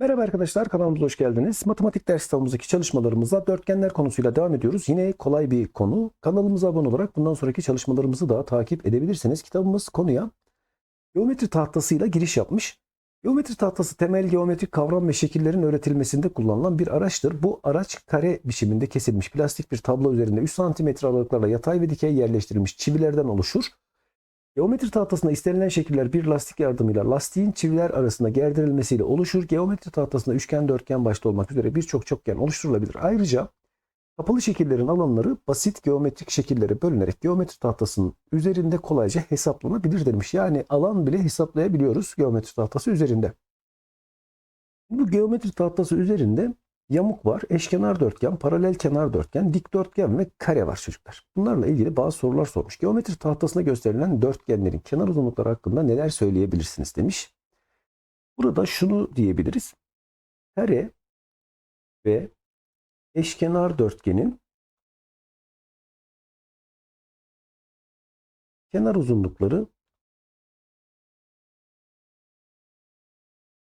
Merhaba arkadaşlar kanalımıza hoş geldiniz. Matematik ders kitabımızdaki çalışmalarımıza dörtgenler konusuyla devam ediyoruz. Yine kolay bir konu. Kanalımıza abone olarak bundan sonraki çalışmalarımızı da takip edebilirsiniz. Kitabımız konuya geometri tahtasıyla giriş yapmış. Geometri tahtası temel geometrik kavram ve şekillerin öğretilmesinde kullanılan bir araçtır. Bu araç kare biçiminde kesilmiş plastik bir tablo üzerinde 3 cm aralıklarla yatay ve dikey yerleştirilmiş çivilerden oluşur. Geometri tahtasında istenilen şekiller bir lastik yardımıyla lastiğin çiviler arasında gerdirilmesiyle oluşur. Geometri tahtasında üçgen, dörtgen başta olmak üzere birçok çokgen oluşturulabilir. Ayrıca kapalı şekillerin alanları basit geometrik şekillere bölünerek geometri tahtasının üzerinde kolayca hesaplanabilir demiş. Yani alan bile hesaplayabiliyoruz geometri tahtası üzerinde. Bu geometri tahtası üzerinde yamuk var, eşkenar dörtgen, paralel kenar dörtgen, dikdörtgen ve kare var çocuklar. Bunlarla ilgili bazı sorular sormuş. Geometri tahtasında gösterilen dörtgenlerin kenar uzunlukları hakkında neler söyleyebilirsiniz demiş. Burada şunu diyebiliriz. Kare ve eşkenar dörtgenin kenar uzunlukları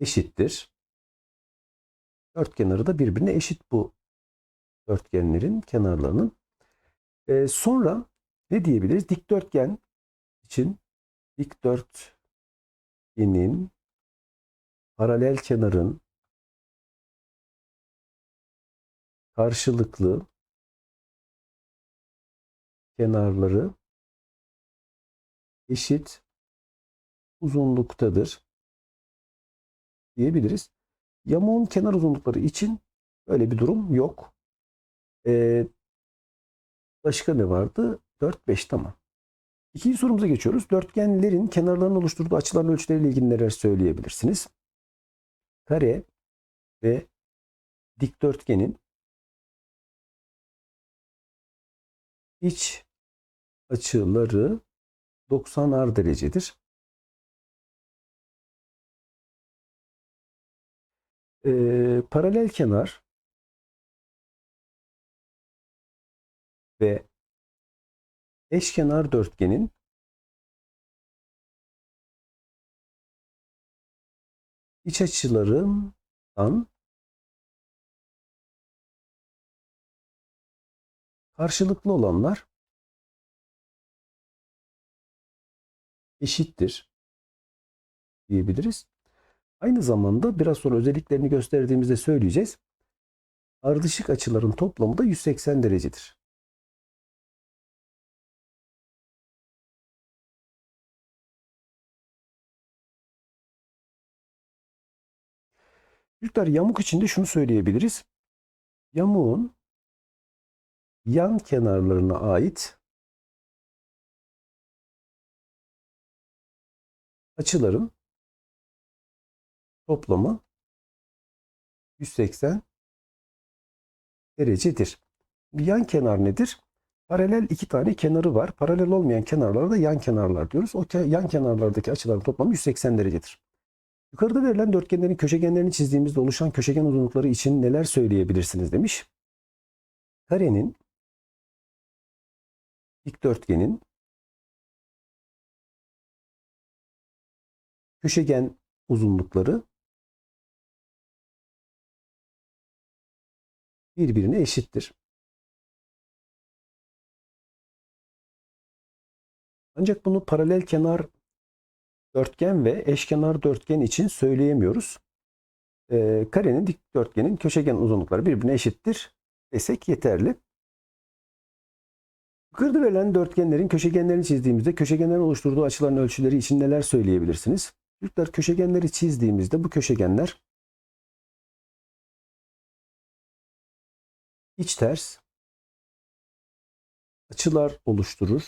eşittir. Dört kenarı da birbirine eşit bu dörtgenlerin kenarlarının. Ee, sonra ne diyebiliriz? Dikdörtgen için dikdörtgenin paralel kenarın karşılıklı kenarları eşit uzunluktadır diyebiliriz. Yamuğun kenar uzunlukları için böyle bir durum yok. Ee, başka ne vardı? 4, 5 tamam. İkinci sorumuza geçiyoruz. Dörtgenlerin kenarlarının oluşturduğu açıların ölçüleriyle ilgili neler söyleyebilirsiniz? Kare ve dikdörtgenin iç açıları 90'ar derecedir. Ee, paralel kenar ve eşkenar dörtgenin iç açılarından karşılıklı olanlar eşittir diyebiliriz. Aynı zamanda biraz sonra özelliklerini gösterdiğimizde söyleyeceğiz. Ardışık açıların toplamı da 180 derecedir. Çocuklar yamuk içinde şunu söyleyebiliriz. Yamuğun yan kenarlarına ait açıların toplamı 180 derecedir. Yan kenar nedir? Paralel iki tane kenarı var. Paralel olmayan kenarlara da yan kenarlar diyoruz. O yan kenarlardaki açıların toplamı 180 derecedir. Yukarıda verilen dörtgenlerin köşegenlerini çizdiğimizde oluşan köşegen uzunlukları için neler söyleyebilirsiniz demiş. Karenin, dikdörtgenin, köşegen uzunlukları birbirine eşittir. Ancak bunu paralel kenar dörtgen ve eşkenar dörtgen için söyleyemiyoruz. Ee, karenin dikdörtgenin köşegen uzunlukları birbirine eşittir desek yeterli. Yukarıda verilen dörtgenlerin köşegenlerini çizdiğimizde köşegenlerin oluşturduğu açıların ölçüleri için neler söyleyebilirsiniz? Çocuklar köşegenleri çizdiğimizde bu köşegenler iç ters açılar oluşturur.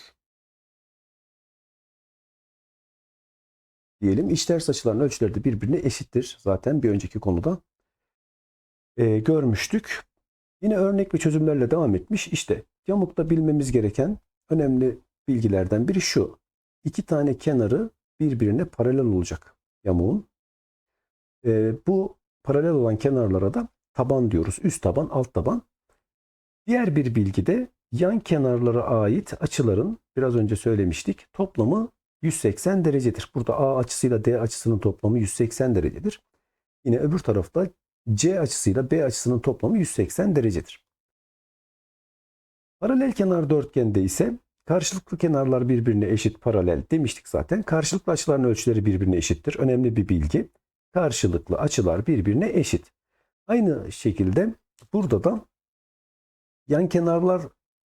Diyelim iç ters açıların ölçüleri de birbirine eşittir. Zaten bir önceki konuda e, görmüştük. Yine örnek ve çözümlerle devam etmiş. İşte yamukta bilmemiz gereken önemli bilgilerden biri şu. İki tane kenarı birbirine paralel olacak yamuğun. E, bu paralel olan kenarlara da taban diyoruz. Üst taban, alt taban. Diğer bir bilgi de yan kenarlara ait açıların biraz önce söylemiştik toplamı 180 derecedir. Burada A açısıyla D açısının toplamı 180 derecedir. Yine öbür tarafta C açısıyla B açısının toplamı 180 derecedir. Paralel kenar dörtgende ise karşılıklı kenarlar birbirine eşit paralel demiştik zaten. Karşılıklı açıların ölçüleri birbirine eşittir. Önemli bir bilgi. Karşılıklı açılar birbirine eşit. Aynı şekilde burada da yan kenarlar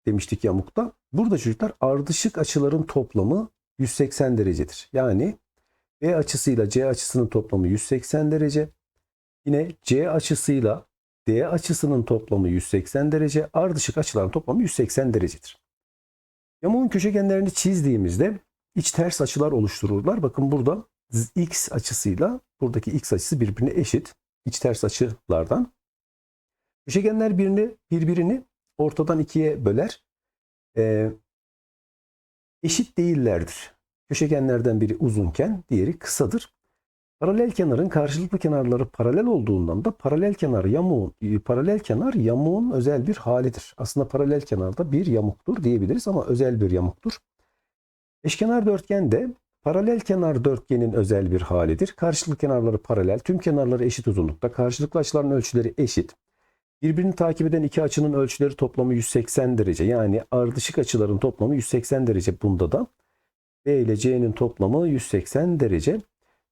demiştik yamukta. Burada çocuklar ardışık açıların toplamı 180 derecedir. Yani B açısıyla C açısının toplamı 180 derece. Yine C açısıyla D açısının toplamı 180 derece. Ardışık açıların toplamı 180 derecedir. Yamuğun köşegenlerini çizdiğimizde iç ters açılar oluştururlar. Bakın burada x açısıyla buradaki x açısı birbirine eşit. İç ters açılardan. Köşegenler birini, birbirini ortadan ikiye böler. Ee, eşit değillerdir. Köşegenlerden biri uzunken diğeri kısadır. Paralel kenarın karşılıklı kenarları paralel olduğundan da paralel kenar yamuğun paralel kenar yamuğun özel bir halidir. Aslında paralel kenarda bir yamuktur diyebiliriz ama özel bir yamuktur. Eşkenar dörtgen de paralel kenar dörtgenin özel bir halidir. Karşılıklı kenarları paralel, tüm kenarları eşit uzunlukta, karşılıklı açıların ölçüleri eşit. Birbirini takip eden iki açının ölçüleri toplamı 180 derece. Yani ardışık açıların toplamı 180 derece bunda da. B ile C'nin toplamı 180 derece.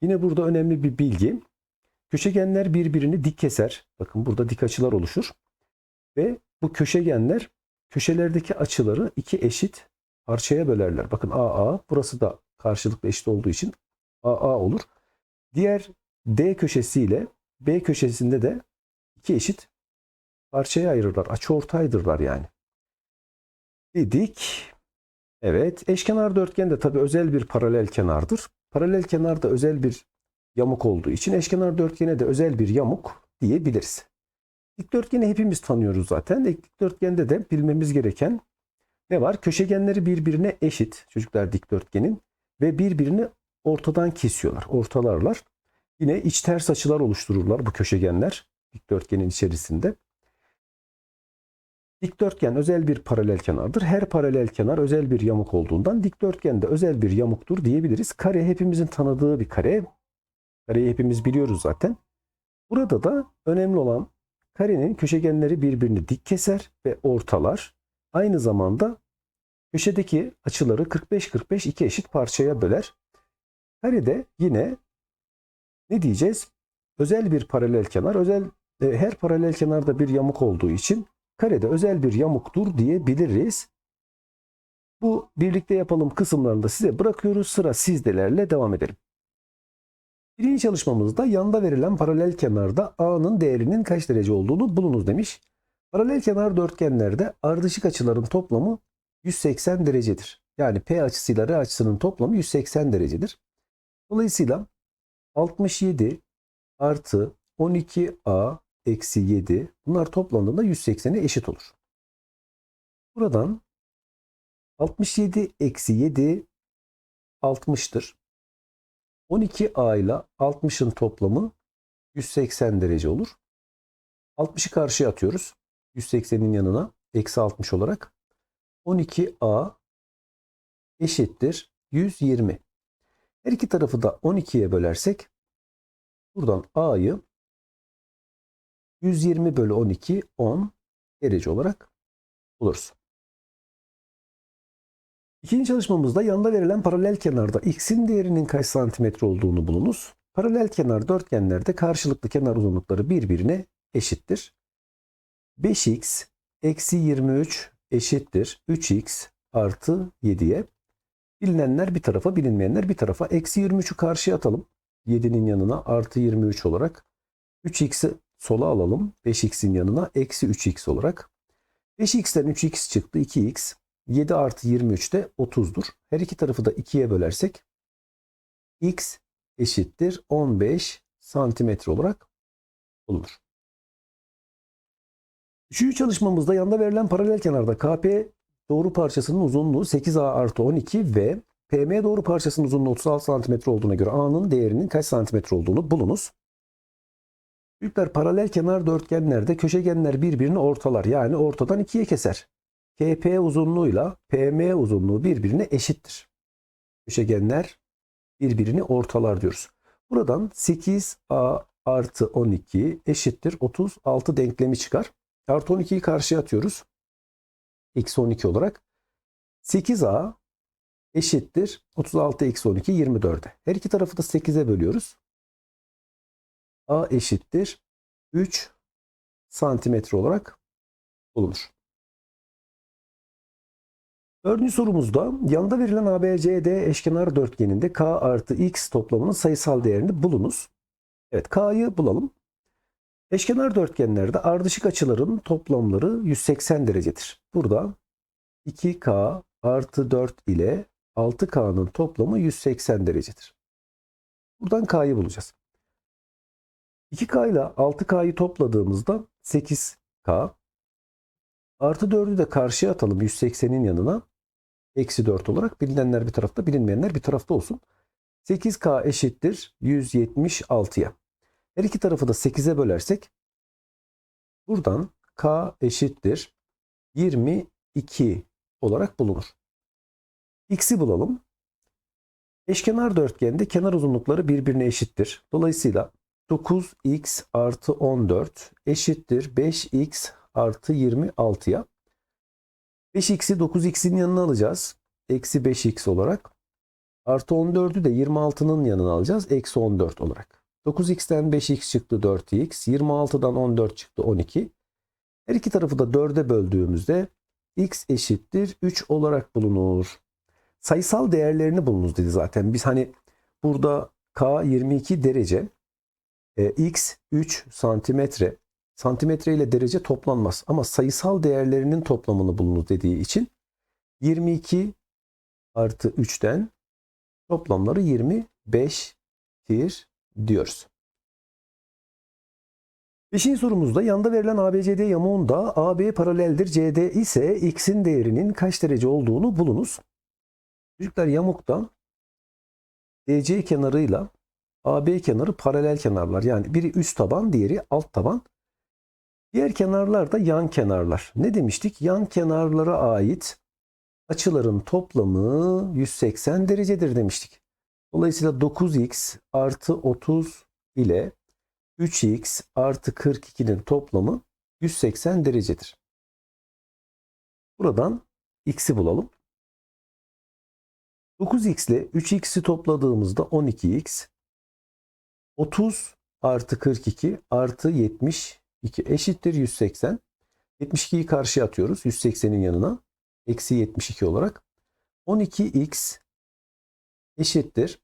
Yine burada önemli bir bilgi. Köşegenler birbirini dik keser. Bakın burada dik açılar oluşur. Ve bu köşegenler köşelerdeki açıları iki eşit parçaya bölerler. Bakın AA burası da karşılıklı eşit olduğu için AA olur. Diğer D köşesiyle B köşesinde de iki eşit parçaya ayırırlar. Açı ortaydırlar yani. Dedik. Evet. Eşkenar dörtgen de tabii özel bir paralel kenardır. Paralel kenar da özel bir yamuk olduğu için eşkenar dörtgene de özel bir yamuk diyebiliriz. Dikdörtgeni hepimiz tanıyoruz zaten. Dikdörtgende de bilmemiz gereken ne var? Köşegenleri birbirine eşit çocuklar dikdörtgenin ve birbirini ortadan kesiyorlar, ortalarlar. Yine iç ters açılar oluştururlar bu köşegenler dikdörtgenin içerisinde. Dikdörtgen özel bir paralel kenardır. Her paralel kenar özel bir yamuk olduğundan dikdörtgen de özel bir yamuktur diyebiliriz. Kare hepimizin tanıdığı bir kare. Kareyi hepimiz biliyoruz zaten. Burada da önemli olan karenin köşegenleri birbirini dik keser ve ortalar. Aynı zamanda köşedeki açıları 45-45 iki eşit parçaya böler. Karede yine ne diyeceğiz? Özel bir paralel kenar. Özel e, her paralel kenarda bir yamuk olduğu için karede özel bir yamuktur diyebiliriz. Bu birlikte yapalım kısımlarını da size bırakıyoruz. Sıra sizdelerle devam edelim. Birinci çalışmamızda yanda verilen paralel kenarda A'nın değerinin kaç derece olduğunu bulunuz demiş. Paralel kenar dörtgenlerde ardışık açıların toplamı 180 derecedir. Yani P açısıyla R açısının toplamı 180 derecedir. Dolayısıyla 67 artı 12A eksi 7 bunlar toplandığında 180'e eşit olur. Buradan 67 eksi 7 60'tır. 12A ile 60'ın toplamı 180 derece olur. 60'ı karşıya atıyoruz. 180'in yanına eksi 60 olarak. 12A eşittir 120. Her iki tarafı da 12'ye bölersek buradan A'yı 120 bölü 12 10 derece olarak buluruz. İkinci çalışmamızda yanında verilen paralel kenarda x'in değerinin kaç santimetre olduğunu bulunuz. Paralel kenar dörtgenlerde karşılıklı kenar uzunlukları birbirine eşittir. 5x eksi 23 eşittir 3x artı 7'ye. Bilinenler bir tarafa bilinmeyenler bir tarafa. Eksi 23'ü karşıya atalım. 7'nin yanına artı 23 olarak. 3x'i sola alalım. 5x'in yanına eksi 3x olarak. 5x'ten 3x çıktı 2x. 7 artı 23 de 30'dur. Her iki tarafı da 2'ye bölersek x eşittir 15 santimetre olarak bulunur. Üçüncü çalışmamızda yanda verilen paralel kenarda KP doğru parçasının uzunluğu 8A artı 12 ve PM doğru parçasının uzunluğu 36 santimetre olduğuna göre A'nın değerinin kaç santimetre olduğunu bulunuz. Büyükler paralel kenar dörtgenlerde köşegenler birbirini ortalar. Yani ortadan ikiye keser. KP uzunluğuyla PM uzunluğu birbirine eşittir. Köşegenler birbirini ortalar diyoruz. Buradan 8A artı 12 eşittir 36 denklemi çıkar. Artı 12'yi karşıya atıyoruz. Eksi 12 olarak. 8a eşittir 36 eksi 12 24'e. Her iki tarafı da 8'e bölüyoruz. A eşittir 3 santimetre olarak bulunur. Dördüncü sorumuzda yanda verilen ABCD eşkenar dörtgeninde K artı X toplamının sayısal değerini bulunuz. Evet K'yı bulalım. Eşkenar dörtgenlerde ardışık açıların toplamları 180 derecedir. Burada 2K artı 4 ile 6K'nın toplamı 180 derecedir. Buradan K'yı bulacağız. 2K ile 6K'yı topladığımızda 8K artı 4'ü de karşıya atalım 180'in yanına. Eksi 4 olarak bilinenler bir tarafta bilinmeyenler bir tarafta olsun. 8K eşittir 176'ya. Her iki tarafı da 8'e bölersek buradan K eşittir 22 olarak bulunur. X'i bulalım. Eşkenar dörtgende kenar uzunlukları birbirine eşittir. Dolayısıyla 9x artı 14 eşittir 5x artı 26'ya. 5x'i 9x'in yanına alacağız. Eksi 5x olarak. Artı 14'ü de 26'nın yanına alacağız. Eksi 14 olarak. 9x'ten 5x çıktı 4x. 26'dan 14 çıktı 12. Her iki tarafı da 4'e böldüğümüzde x eşittir 3 olarak bulunur. Sayısal değerlerini bulunuz dedi zaten. Biz hani burada k 22 derece, e, x 3 santimetre, santimetre ile derece toplanmaz. Ama sayısal değerlerinin toplamını bulunuz dediği için 22 artı 3'ten toplamları 25'tir diyoruz. Beşinci sorumuzda yanda verilen ABCD yamuğunda AB paraleldir CD ise x'in değerinin kaç derece olduğunu bulunuz. Çocuklar yamukta DC kenarıyla AB kenarı paralel kenarlar. Yani biri üst taban, diğeri alt taban. Diğer kenarlar da yan kenarlar. Ne demiştik? Yan kenarlara ait açıların toplamı 180 derecedir demiştik. Dolayısıyla 9x artı 30 ile 3x artı 42'nin toplamı 180 derecedir. Buradan x'i bulalım. 9x ile 3x'i topladığımızda 12x 30 artı 42 artı 72 eşittir 180. 72'yi karşıya atıyoruz. 180'in yanına. Eksi 72 olarak. 12x eşittir.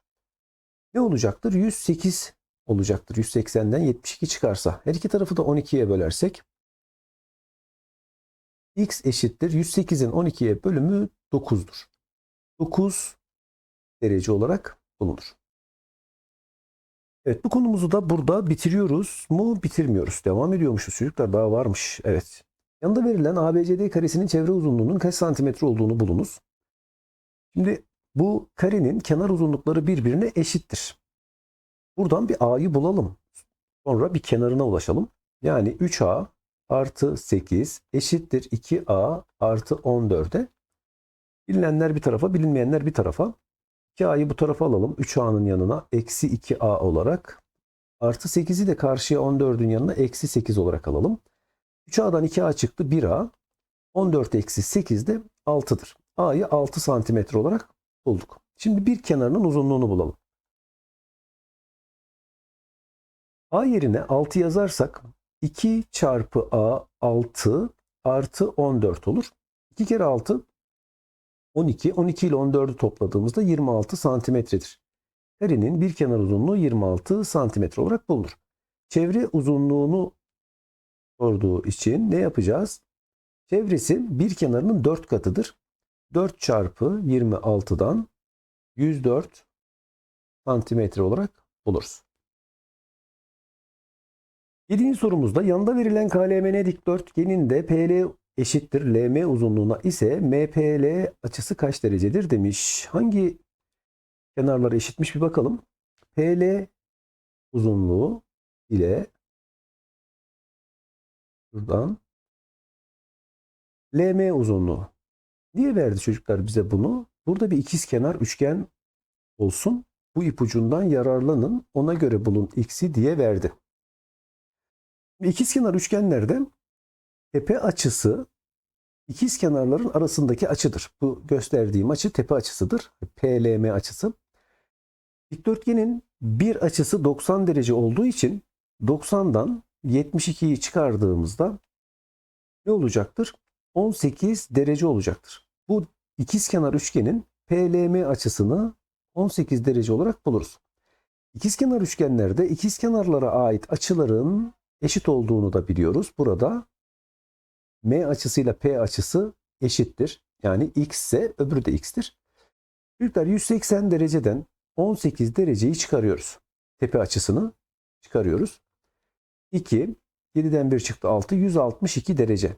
Ne olacaktır? 108 olacaktır. 180'den 72 çıkarsa. Her iki tarafı da 12'ye bölersek. x eşittir. 108'in 12'ye bölümü 9'dur. 9 derece olarak bulunur. Evet bu konumuzu da burada bitiriyoruz mu bitirmiyoruz. Devam ediyormuşuz çocuklar daha varmış. Evet. Yanında verilen ABCD karesinin çevre uzunluğunun kaç santimetre olduğunu bulunuz. Şimdi bu karenin kenar uzunlukları birbirine eşittir. Buradan bir A'yı bulalım. Sonra bir kenarına ulaşalım. Yani 3A artı 8 eşittir 2A artı 14'e. Bilinenler bir tarafa bilinmeyenler bir tarafa. 2a'yı bu tarafa alalım. 3a'nın yanına eksi 2a olarak. Artı 8'i de karşıya 14'ün yanına eksi 8 olarak alalım. 3a'dan 2a çıktı 1a. 14 eksi 8 de 6'dır. a'yı 6 santimetre olarak bulduk. Şimdi bir kenarının uzunluğunu bulalım. a yerine 6 yazarsak 2 çarpı a 6 artı 14 olur. 2 kere 6 12. 12 ile 14'ü topladığımızda 26 santimetredir. Karenin bir kenar uzunluğu 26 santimetre olarak bulunur. Çevre uzunluğunu sorduğu için ne yapacağız? Çevresi bir kenarının 4 katıdır. 4 çarpı 26'dan 104 santimetre olarak buluruz. Yedinci sorumuzda yanda verilen KLMN dikdörtgeninde PL eşittir LM uzunluğuna ise MPL açısı kaç derecedir demiş. Hangi kenarları eşitmiş bir bakalım. PL uzunluğu ile buradan LM uzunluğu. Niye verdi çocuklar bize bunu? Burada bir ikiz kenar üçgen olsun. Bu ipucundan yararlanın. Ona göre bulun x'i diye verdi. İkizkenar üçgenlerde tepe açısı ikizkenarların arasındaki açıdır. Bu gösterdiğim açı tepe açısıdır. PLM açısı. Dikdörtgenin bir açısı 90 derece olduğu için 90'dan 72'yi çıkardığımızda ne olacaktır? 18 derece olacaktır. Bu ikizkenar üçgenin PLM açısını 18 derece olarak buluruz. İkizkenar üçgenlerde ikizkenarlara ait açıların eşit olduğunu da biliyoruz. Burada M açısıyla P açısı eşittir. Yani x ise öbürü de x'tir. Çocuklar 180 dereceden 18 dereceyi çıkarıyoruz. Tepe açısını çıkarıyoruz. 2, 7'den 1 çıktı 6, 162 derece.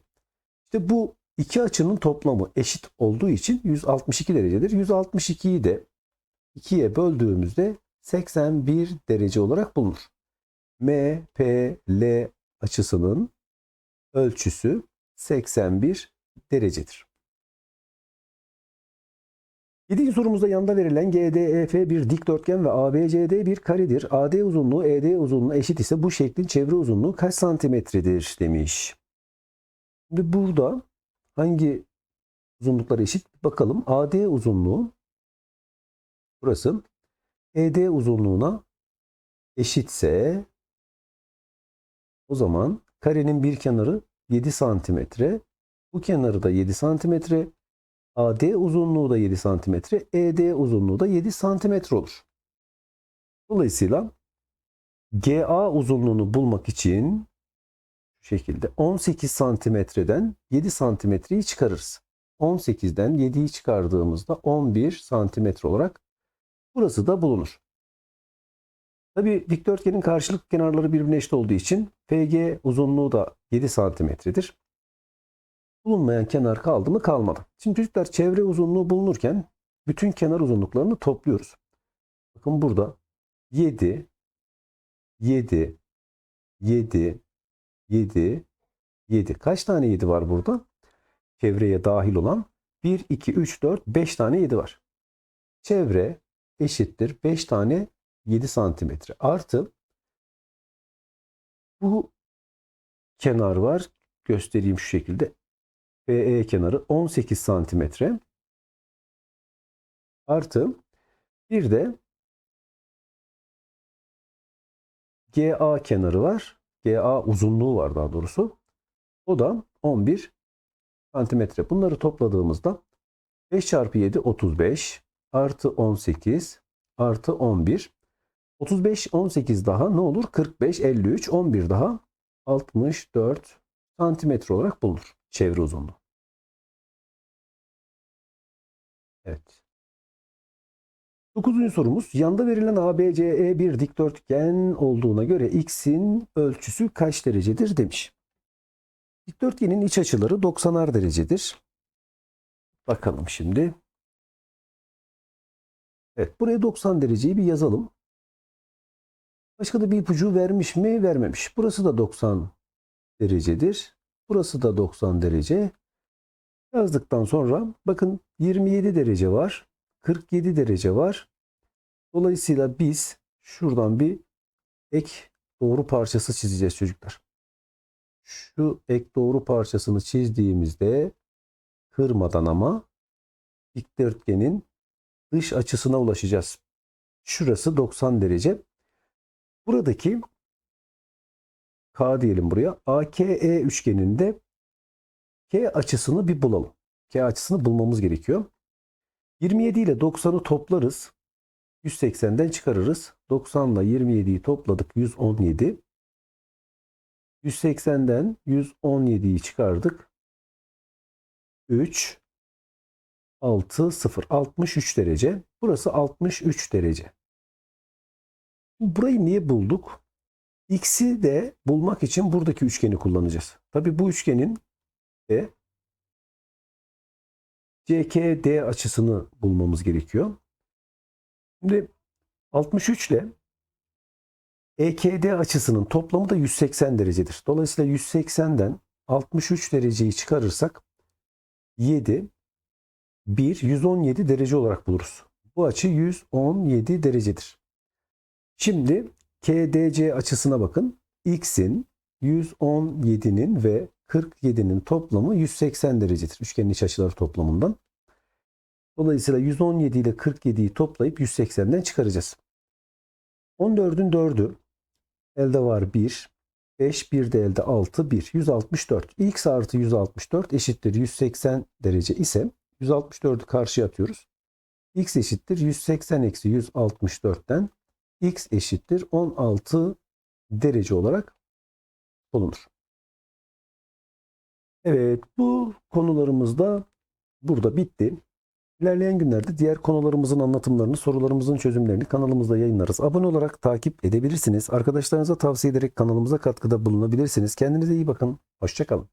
İşte bu iki açının toplamı eşit olduğu için 162 derecedir. 162'yi de 2'ye böldüğümüzde 81 derece olarak bulunur. M, P, L açısının ölçüsü 81 derecedir. Yedinci sorumuzda yanda verilen GDEF bir dikdörtgen ve ABCD bir karedir. AD uzunluğu ED uzunluğuna eşit ise bu şeklin çevre uzunluğu kaç santimetredir demiş. Şimdi burada hangi uzunluklar eşit? Bakalım AD uzunluğu burası ED uzunluğuna eşitse o zaman karenin bir kenarı 7 santimetre. Bu kenarı da 7 santimetre. AD uzunluğu da 7 santimetre. ED uzunluğu da 7 santimetre olur. Dolayısıyla GA uzunluğunu bulmak için şu şekilde 18 santimetreden 7 santimetreyi çıkarırız. 18'den 7'yi çıkardığımızda 11 santimetre olarak burası da bulunur. Tabi dikdörtgenin karşılık kenarları birbirine eşit olduğu için FG uzunluğu da 7 santimetredir. Bulunmayan kenar kaldı mı kalmadı. Şimdi çocuklar çevre uzunluğu bulunurken bütün kenar uzunluklarını topluyoruz. Bakın burada 7, 7, 7, 7, 7. Kaç tane 7 var burada? Çevreye dahil olan 1, 2, 3, 4, 5 tane 7 var. Çevre eşittir 5 tane 7 santimetre artı bu kenar var. Göstereyim şu şekilde. BE kenarı 18 santimetre artı bir de GA kenarı var. GA uzunluğu var daha doğrusu. O da 11 santimetre. Bunları topladığımızda 5 çarpı 7 35 artı 18 artı 11 35 18 daha ne olur? 45 53 11 daha 64 santimetre olarak bulunur çevre uzunluğu. Evet. Dokuzuncu sorumuz. Yanda verilen ABCE bir dikdörtgen olduğuna göre x'in ölçüsü kaç derecedir demiş. Dikdörtgenin iç açıları 90'ar derecedir. Bakalım şimdi. Evet buraya 90 dereceyi bir yazalım. Başka da bir ipucu vermiş mi? Vermemiş. Burası da 90 derecedir. Burası da 90 derece. Yazdıktan sonra bakın 27 derece var. 47 derece var. Dolayısıyla biz şuradan bir ek doğru parçası çizeceğiz çocuklar. Şu ek doğru parçasını çizdiğimizde kırmadan ama dikdörtgenin dış açısına ulaşacağız. Şurası 90 derece. Buradaki K diyelim buraya. AKE üçgeninde K açısını bir bulalım. K açısını bulmamız gerekiyor. 27 ile 90'ı toplarız. 180'den çıkarırız. 90 ile 27'yi topladık. 117. 180'den 117'yi çıkardık. 3 6 0 63 derece. Burası 63 derece. Burayı niye bulduk? X'i de bulmak için buradaki üçgeni kullanacağız. Tabi bu üçgenin de CKD açısını bulmamız gerekiyor. Şimdi 63 ile EKD açısının toplamı da 180 derecedir. Dolayısıyla 180'den 63 dereceyi çıkarırsak 7 1 117 derece olarak buluruz. Bu açı 117 derecedir. Şimdi KDC açısına bakın. X'in 117'nin ve 47'nin toplamı 180 derecedir. Üçgenin iç açıları toplamından. Dolayısıyla 117 ile 47'yi toplayıp 180'den çıkaracağız. 14'ün 4'ü elde var 1. 5 bir de elde 6 1. 164. X artı 164 eşittir 180 derece ise 164'ü karşıya atıyoruz. X eşittir 180 eksi 164'ten X eşittir 16 derece olarak bulunur. Evet bu konularımız da burada bitti. İlerleyen günlerde diğer konularımızın anlatımlarını, sorularımızın çözümlerini kanalımızda yayınlarız. Abone olarak takip edebilirsiniz. Arkadaşlarınıza tavsiye ederek kanalımıza katkıda bulunabilirsiniz. Kendinize iyi bakın. Hoşçakalın.